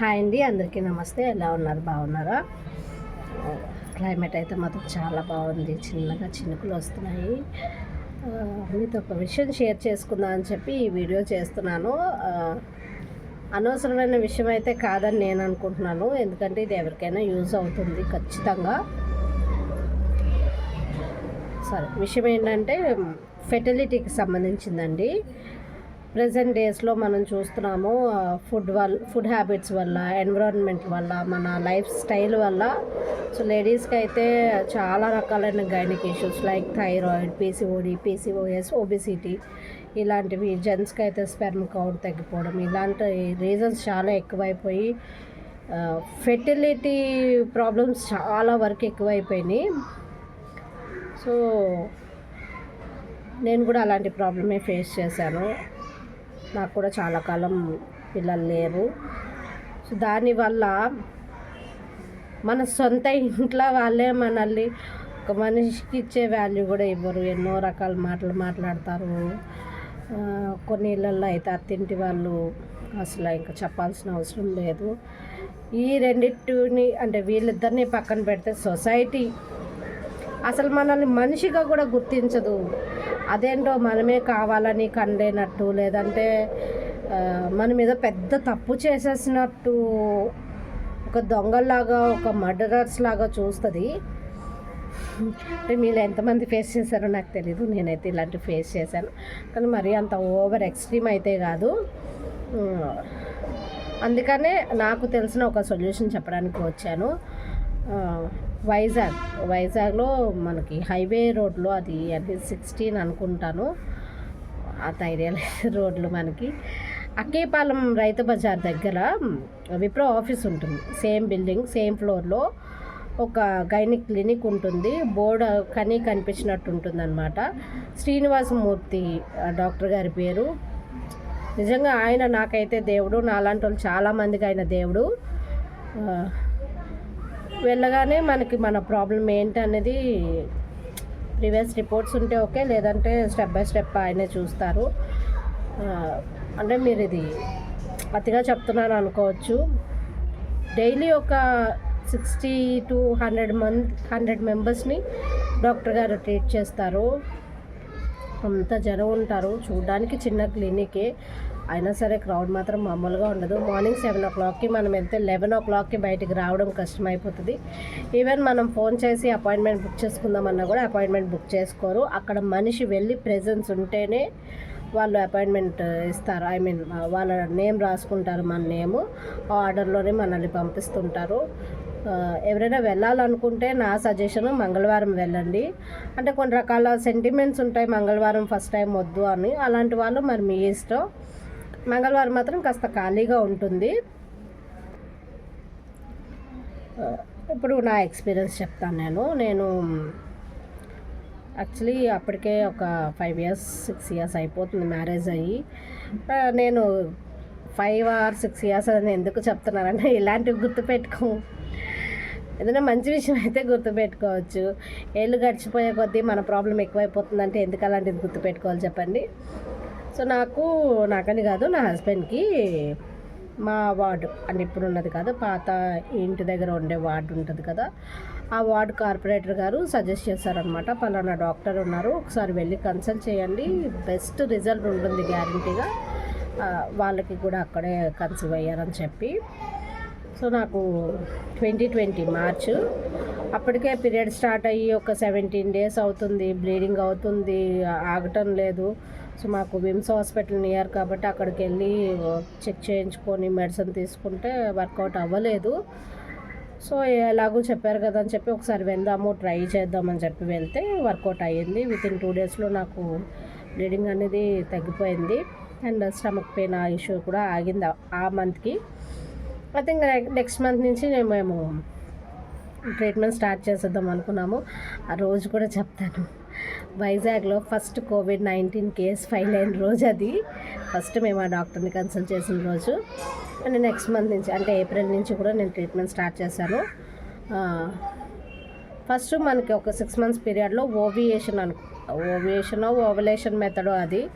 Hi అండి అందరికీ నమస్తే. ఎలా ఉన్నారు? బాగున్నారా? క్లైమేట్ అయితే మాత్రం చాలా బాగుంది. చిన్నగా చినుకులు వస్తున్నాయి. మీతో ఒక విషయం షేర్ చేసుకుందాం అని చెప్పి ఈ వీడియో చేస్తున్నాను. అనవసరమైన విషయం అయితే కాదని నేను అనుకుంటున్నాను. ఎందుకంటే ఇది ఎవరికైనా యూజ్ అవుతుంది ఖచ్చితంగా. సరే విషయం ఏంటంటే ఫెర్టిలిటీకి సంబంధించిందండి. ప్రజెంట్ డేస్లో మనం చూస్తున్నాము ఫుడ్ వల్ల ఫుడ్ హ్యాబిట్స్ వల్ల ఎన్విరాన్మెంట్ వల్ల మన లైఫ్ స్టైల్ వల్ల. సో లేడీస్కి అయితే చాలా రకాలైన gynaec issues like thyroid PCOD PCOS obesity ఇలాంటివి జెంట్స్కి అయితే స్పెర్మ్ కౌంట్ తగ్గిపోవడం ఇలాంటి రీజన్స్ చాలా ఎక్కువైపోయి ఫెర్టిలిటీ ప్రాబ్లమ్స్ చాలా వరకు ఎక్కువైపోయినాయి. సో నేను కూడా అలాంటి ప్రాబ్లమే ఫేస్ చేశాను. నాకు కూడా చాలా కాలం పిల్లలు లేరు. సో దానివల్ల మన సొంత ఇంట్లో వాళ్ళే మనల్ని ఒక మనిషికి ఇచ్చే వాల్యూ కూడా ఇవ్వరు. ఎన్నో రకాల మాటలు మాట్లాడతారు. కొన్ని ఇళ్ళల్లో అయితే అత్తింటి వాళ్ళు అసలు ఇంకా చెప్పాల్సిన అవసరం లేదు. ఈ రెండింటిని అంటే వీళ్ళిద్దరిని పక్కన పెడితే సొసైటీ అసలు మనల్ని మనిషిగా కూడా గుర్తించదు. అదేంటో మనమే కావాలని కండేనట్టు లేదంటే మన మీద పెద్ద తప్పు చేసేసినట్టు ఒక దొంగల్లాగా ఒక మర్డరర్స్ లాగా చూస్తుంది. అంటే మీరు ఎంతమంది ఫేస్ చేశారో నాకు తెలీదు. నేనైతే ఇలాంటి ఫేస్ చేశాను. కానీ మరీ అంత ఓవర్ ఎక్స్ట్రీమ్ అయితే కాదు. అందుకనే నాకు తెలిసిన ఒక సొల్యూషన్ చెప్పడానికి వచ్చాను. వైజాగ్. వైజాగ్లో మనకి హైవే రోడ్లో అది అది సిక్స్టీన్ అనుకుంటాను. ఆ ఐడియా రోడ్లు మనకి. అక్కేపాలెం రైతు బజార్ దగ్గర విప్రో ఆఫీస్ ఉంటుంది. సేమ్ బిల్డింగ్ సేమ్ ఫ్లోర్లో ఒక గైనిక్ క్లినిక్ ఉంటుంది. బోర్డు కనీ కనిపించినట్టు ఉంటుంది అనమాట శ్రీనివాసమూర్తి డాక్టర్ గారి పేరు. నిజంగా ఆయన నాకైతే దేవుడు నాలాంటి వాళ్ళు చాలామందికి ఆయన దేవుడు. వెళ్ళగానే మనకి మన ప్రాబ్లం ఏంటి అనేది ప్రీవియస్ రిపోర్ట్స్ ఉంటే ఓకే లేదంటే స్టెప్ బై స్టెప్ ఆయనే చూస్తారు. అంటే మీరు ఇది అతిగా చెప్తున్నాను అనుకోవచ్చు. డైలీ ఒక sixty to hundred month hundred మెంబర్స్ని డాక్టర్ గారు ట్రీట్ చేస్తారు. అంత జనం ఉంటారు. చూడడానికి చిన్న క్లినికే. అయినా సరే క్రౌడ్ మాత్రం మామూలుగా ఉండదు. మార్నింగ్ సెవెన్ ఓ క్లాక్కి మనం వెళ్తే లెవెన్ ఓ క్లాక్కి బయటికి రావడం కష్టమైపోతుంది. ఈవెన్ మనం ఫోన్ చేసి అపాయింట్మెంట్ బుక్ చేసుకుందామన్నా కూడా అపాయింట్మెంట్ బుక్ చేసుకోరు. అక్కడ మనిషి వెళ్ళి ప్రెజెన్స్ ఉంటేనే వాళ్ళు అపాయింట్మెంట్ ఇస్తారు. ఐ మీన్ వాళ్ళ నేమ్ రాసుకుంటారు మన నేము ఆ ఆర్డర్లోనే మనల్ని పంపిస్తుంటారు. ఎవరైనా వెళ్ళాలనుకుంటే నా సజెషన్ మంగళవారం వెళ్ళండి. అంటే కొన్ని రకాల సెంటిమెంట్స్ ఉంటాయి. మంగళవారం ఫస్ట్ టైం వద్దు అని. అలాంటి వాళ్ళు మరి మీ ఇష్టం. మంగళవారం మాత్రం కాస్త ఖాళీగా ఉంటుంది. ఇప్పుడు నా ఎక్స్పీరియన్స్ చెప్తాను నేను. నేను యాక్చువల్లీ అప్పటికే ఒక ఫైవ్ ఇయర్స్ సిక్స్ ఇయర్స్ అయిపోతుంది మ్యారేజ్ అయ్యి. నేను ఫైవ్ ఆర్ సిక్స్ ఇయర్స్ అని ఎందుకు చెప్తున్నానంటే ఇలాంటివి గుర్తుపెట్టుకో. ఏదైనా మంచి విషయం అయితే గుర్తుపెట్టుకోవచ్చు. ఏళ్ళు గడిచిపోయే కొద్దీ మన ప్రాబ్లం ఎక్కువైపోతుందంటే ఎందుకు అలాంటిది గుర్తుపెట్టుకోవాలి చెప్పండి? సో నాకు నాకని కాదు నా హస్బెండ్కి మా వార్డు అంటే ఇప్పుడు ఉన్నది కాదు పాత ఇంటి దగ్గర ఉండే వార్డు ఉంటుంది కదా ఆ వార్డు కార్పొరేటర్ గారు సజెస్ట్ చేశారనమాట పలానా డాక్టర్ ఉన్నారు ఒకసారి వెళ్ళి కన్సల్ట్ చేయండి బెస్ట్ రిజల్ట్ ఉంటుంది గ్యారంటీగా వాళ్ళకి కూడా అక్కడే కన్సీవ్ అయ్యారని చెప్పి. సో నాకు ట్వంటీ ట్వంటీ మార్చ్ అప్పటికే పీరియడ్ స్టార్ట్ అయ్యి ఒక సెవెంటీన్ డేస్ అవుతుంది బ్లీడింగ్ అవుతుంది ఆగటం లేదు. సో మాకు విమ్స్ హాస్పిటల్ నియర్ కాబట్టి అక్కడికి వెళ్ళి చెక్ చేయించుకొని మెడిసిన్ తీసుకుంటే వర్కౌట్ అవ్వలేదు. సో ఎలాగో చెప్పారు కదా అని చెప్పి ఒకసారి వెళ్దాము ట్రై చేద్దామని చెప్పి వెళ్తే వర్కౌట్ అయ్యింది. విత్ ఇన్ టూ డేస్లో నాకు బ్లీడింగ్ అనేది తగ్గిపోయింది. అండ్ స్టమక్ పెయిన్ ఆ ఇష్యూ కూడా ఆగింది ఆ- మంత్కి ఐ థింక్ నెక్స్ట్ మంత్ నుంచి మేము ట్రీట్మెంట్ స్టార్ట్ చేసేద్దాం అనుకున్నాము. ఆ రోజు కూడా చెప్తాను. వైజాగ్లో first covid nineteen case file అయిన రోజు అది. ఫస్ట్ మేము ఆ డాక్టర్ని కన్సల్ట్ చేసిన రోజు. అండ్ నెక్స్ట్ మంత్ నుంచి అంటే ఏప్రిల్ నుంచి కూడా నేను ట్రీట్మెంట్ స్టార్ట్ చేశాను. ఫస్ట్ మనకి ఒక సిక్స్ మంత్స్ పీరియడ్లో ఓవియేషన్ అను ఓవియేషన్ ఓవలేషన్ మెథడ్ అది.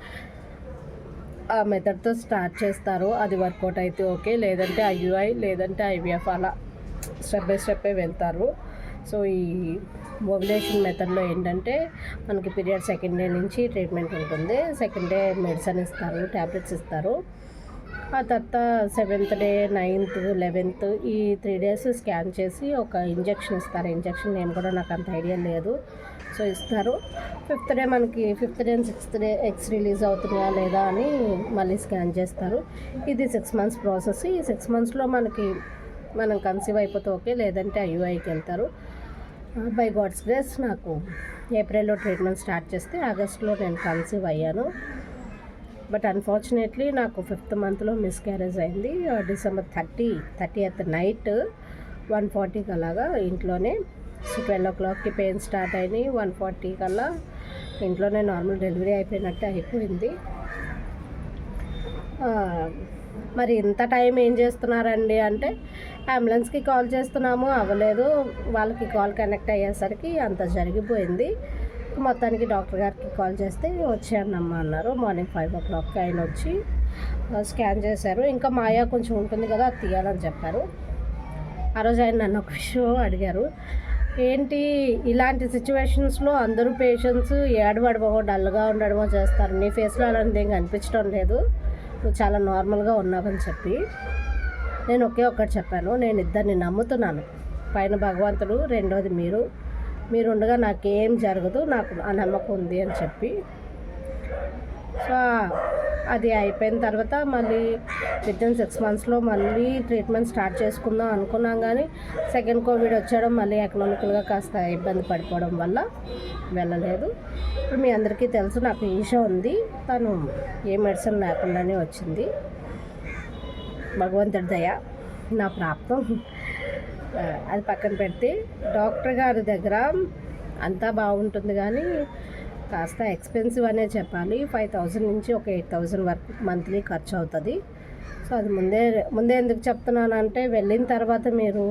ఆ మెథడ్తో స్టార్ట్ చేస్తారు. అది వర్కౌట్ అయితే ఓకే. లేదంటే ఐయుఐ లేదంటే ఐవిఎఫ్ అలా. స్టెప్ బై స్టెప్పే వెళ్తారు. సో ఈ ఓవులేషన్ మెథడ్లో ఏంటంటే మనకి పీరియడ్ సెకండ్ డే నుంచి ట్రీట్మెంట్ ఉంటుంది. సెకండ్ డే మెడిసిన్ ఇస్తారు ట్యాబ్లెట్స్ ఇస్తారు. ఆ తర్వాత సెవెంత్ డే నైన్త్ లెవెన్త్ ఈ త్రీ డేస్ స్కాన్ చేసి ఒక ఇంజెక్షన్ ఇస్తారు. ఇంజెక్షన్ నేను కూడా నాకు అంత ఐడియా లేదు. సో ఇస్తారు. ఫిఫ్త్ డే మనకి fifth day sixth day eggs release అవుతున్నాయా లేదా అని మళ్ళీ స్కాన్ చేస్తారు. ఇది సిక్స్ మంత్స్ ప్రాసెస్. ఈ సిక్స్ మంత్స్లో మనకి మనం కన్సీవ్ అయిపోతే ఓకే లేదంటే ఐయుఐకి వెళ్తారు. బై గాడ్స్ గ్రేస్ నాకు ఏప్రిల్లో ట్రీట్మెంట్ స్టార్ట్ చేస్తే ఆగస్ట్లో నేను కన్సీవ్ అయ్యాను. బట్ అన్ఫార్చునేట్లీ నాకు ఫిఫ్త్ మంత్లో మిస్క్యారేజ్ అయింది. December thirty thirtieth night one ఫార్టీకి అలాగా ఇంట్లోనే సో ట్వెల్వ్ ఓ క్లాక్కి పెయిన్ స్టార్ట్ అయినాయి. వన్ ఫార్టీ కల్లా ఇంట్లోనే నార్మల్ డెలివరీ అయిపోయినట్టు అయిపోయింది. మరి ఇంత టైం ఏం చేస్తున్నారండి అంటే అంబులెన్స్కి కాల్ చేస్తున్నాము అవ్వలేదు. వాళ్ళకి కాల్ కనెక్ట్ అయ్యేసరికి అంత జరిగిపోయింది. మొత్తానికి డాక్టర్ గారికి కాల్ చేస్తే వచ్చానమ్మా అన్నారు. మార్నింగ్ ఫైవ్ ఓ క్లాక్కి ఆయన వచ్చి స్కాన్ చేశారు. ఇంకా మాయా కొంచెం ఉంటుంది కదా అది తీయాలని చెప్పారు. ఆ రోజు ఆయన నన్ను ఒక విషయం అడిగారు. ఏంటి ఇలాంటి సిచ్యువేషన్స్లో అందరూ పేషెంట్స్ ఏడవడమో డల్గా ఉండడమో చేస్తారు. నీ ఫేస్లో అలాంటిది ఏం కనిపించడం లేదు. నువ్వు చాలా నార్మల్గా ఉన్నావని చెప్పి నేను ఒకే ఒక్కటి చెప్పాను. నేను ఇద్దరిని నమ్ముతున్నాను. పైన భగవంతుడు రెండోది మీరు. మీరు ఉండగా నాకేం జరగదు నాకు ఆ నమ్మకం ఉంది అని చెప్పి. సో అది అయిపోయిన తర్వాత మళ్ళీ విత్ ఇన్ సిక్స్ మంత్స్లో మళ్ళీ ట్రీట్మెంట్ స్టార్ట్ చేసుకుందాం అనుకున్నాం కానీ సెకండ్ కోవిడ్ వచ్చడం మళ్ళీ ఎకనామికల్గా కాస్త ఇబ్బంది పడిపోవడం వల్ల వెళ్ళలేదు. ఇప్పుడు మీ అందరికీ తెలుసు నాకు ఈషా ఉంది. తను ఏ మెడిసిన్ లేకుండానే వచ్చింది. భగవంతుడి దయ నా ప్రాప్తం. అది పక్కన పెడితే డాక్టర్ గారి దగ్గర అంతా బాగుంటుంది కానీ కాస్త ఎక్స్పెన్సివ్ అనే చెప్పాలి. ఫైవ్ థౌజండ్ నుంచి ఒక ఎయిట్ థౌజండ్ వరకు మంత్లీ ఖర్చు అవుతుంది. సో అది ముందే ముందే ఎందుకు చెప్తున్నానంటే వెళ్ళిన తర్వాత మీరు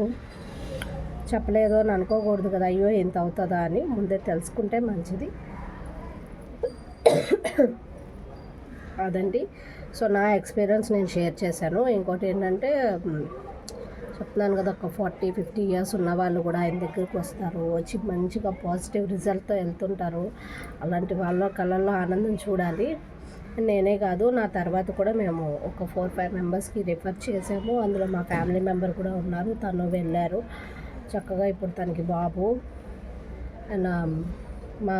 చెప్పలేదు అని అనుకోకూడదు కదా అయ్యో ఎంత అవుతుందా అని ముందే తెలుసుకుంటే మంచిది. అదండి. సో నా ఎక్స్పీరియన్స్ నేను షేర్ చేశాను. ఇంకోటి ఏంటంటే చెప్తున్నాను కదా ఒక ఫార్టీ ఫిఫ్టీ ఇయర్స్ ఉన్న వాళ్ళు కూడా ఆయన దగ్గరికి వస్తారు. వచ్చి మంచిగా పాజిటివ్ రిజల్ట్తో వెళ్తుంటారు. అలాంటి వాళ్ళ కళల్లో ఆనందం చూడాలి. నేనే కాదు నా తర్వాత కూడా మేము ఒక ఫోర్ ఫైవ్ మెంబర్స్కి రిఫర్ చేసాము. అందులో మా ఫ్యామిలీ మెంబర్ కూడా ఉన్నారు. తను వెళ్ళారు. చక్కగా ఇప్పుడు తనకి బాబు అండ్ మా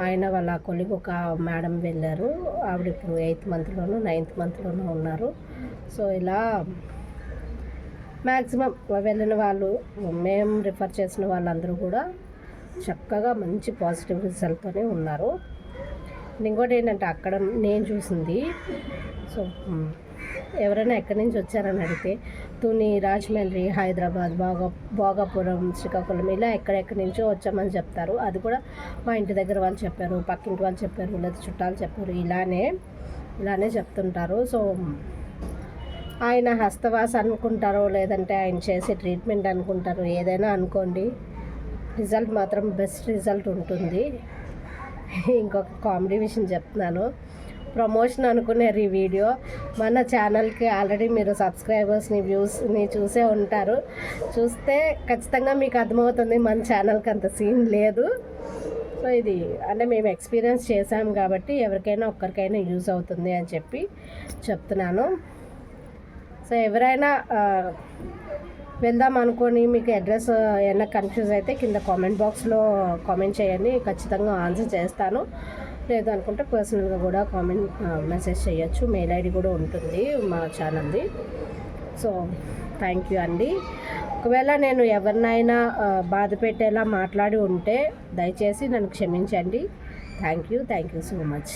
ఆయన వాళ్ళ కొలిగ్ ఒక మేడం వెళ్ళారు. ఆవిడ ఇప్పుడు ఎయిత్ మంత్లోను నైన్త్ మంత్లోనూ ఉన్నారు. సో ఇలా మ్యాక్సిమం వెళ్ళిన వాళ్ళు మేము రిఫర్ చేసిన వాళ్ళందరూ కూడా చక్కగా మంచి పాజిటివ్ రిజల్ట్తోనే ఉన్నారు. ఇంకోటి ఏంటంటే అక్కడ నేను చూసింది సో ఎవరైనా ఎక్కడి నుంచి వచ్చారని అడిగితే తుని రాజమండ్రి హైదరాబాద్ భోగా భోగాపురం శ్రీకాకుళం ఇలా ఎక్కడెక్కడి నుంచో వచ్చామని చెప్తారు. అది కూడా మా ఇంటి దగ్గర వాళ్ళు చెప్పారు పక్కింటి వాళ్ళు చెప్పారు లేదా చుట్టాలు చెప్పారు ఇలానే ఇలానే చెప్తుంటారు. సో ఆయన హస్తవాస అనుకుంటారో లేదంటే ఆయన చేసే ట్రీట్మెంట్ అనుకుంటారో ఏదైనా అనుకోండి. రిజల్ట్ మాత్రం బెస్ట్ రిజల్ట్ ఉంటుంది. ఇంకొక కామెడీ విషయం చెప్తున్నాను. ప్రమోషన్ అనుకున్నారు ఈ వీడియో మన ఛానల్కి ఆల్రెడీ మీరు సబ్స్క్రైబర్స్ని వ్యూస్ని చూసే ఉంటారు. చూస్తే ఖచ్చితంగా మీకు అర్థమవుతుంది మన ఛానల్కి అంత సీన్ లేదు. సో ఇది అంటే మేము ఎక్స్పీరియన్స్ చేసాం కాబట్టి ఎవరికైనా ఒక్కరికైనా యూజ్ అవుతుంది అని చెప్పి చెప్తున్నాను. సో ఎవరైనా వెళ్దాం అనుకొని మీకు అడ్రస్ ఏమైనా కన్ఫ్యూజ్ అయితే కింద కామెంట్ బాక్స్లో కామెంట్ చేయండి. ఖచ్చితంగా ఆన్సర్ చేస్తాను. లేదు అనుకుంటే పర్సనల్గా కూడా కామెంట్ మెసేజ్ చేయొచ్చు. మెయిల్ ఐడి కూడా ఉంటుంది మా ఛానల్ది. సో థ్యాంక్ యూ అండి. ఒకవేళ నేను ఎవరినైనా బాధ పెట్టేలా మాట్లాడి ఉంటే దయచేసి నన్ను క్షమించండి. Thank you. Thank you so much.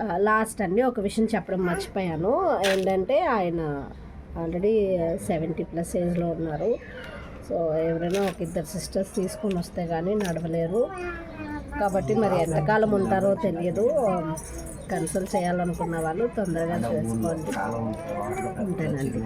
Last అండి ఒక విషయం చెప్పడం మర్చిపోయాను. ఏంటంటే ఆయన ఆల్రెడీ సెవెంటీ ప్లస్ ఏజ్లో ఉన్నారు. సో ఎవరైనా ఒక ఇద్దరు సిస్టర్స్ తీసుకొని వస్తే కానీ నడవలేరు. కాబట్టి మరి ఎంతకాలం ఉంటారో తెలియదు. కన్సల్ట్ చేయాలనుకున్న వాళ్ళు తొందరగా చేసుకోండి. ఉంటానండి.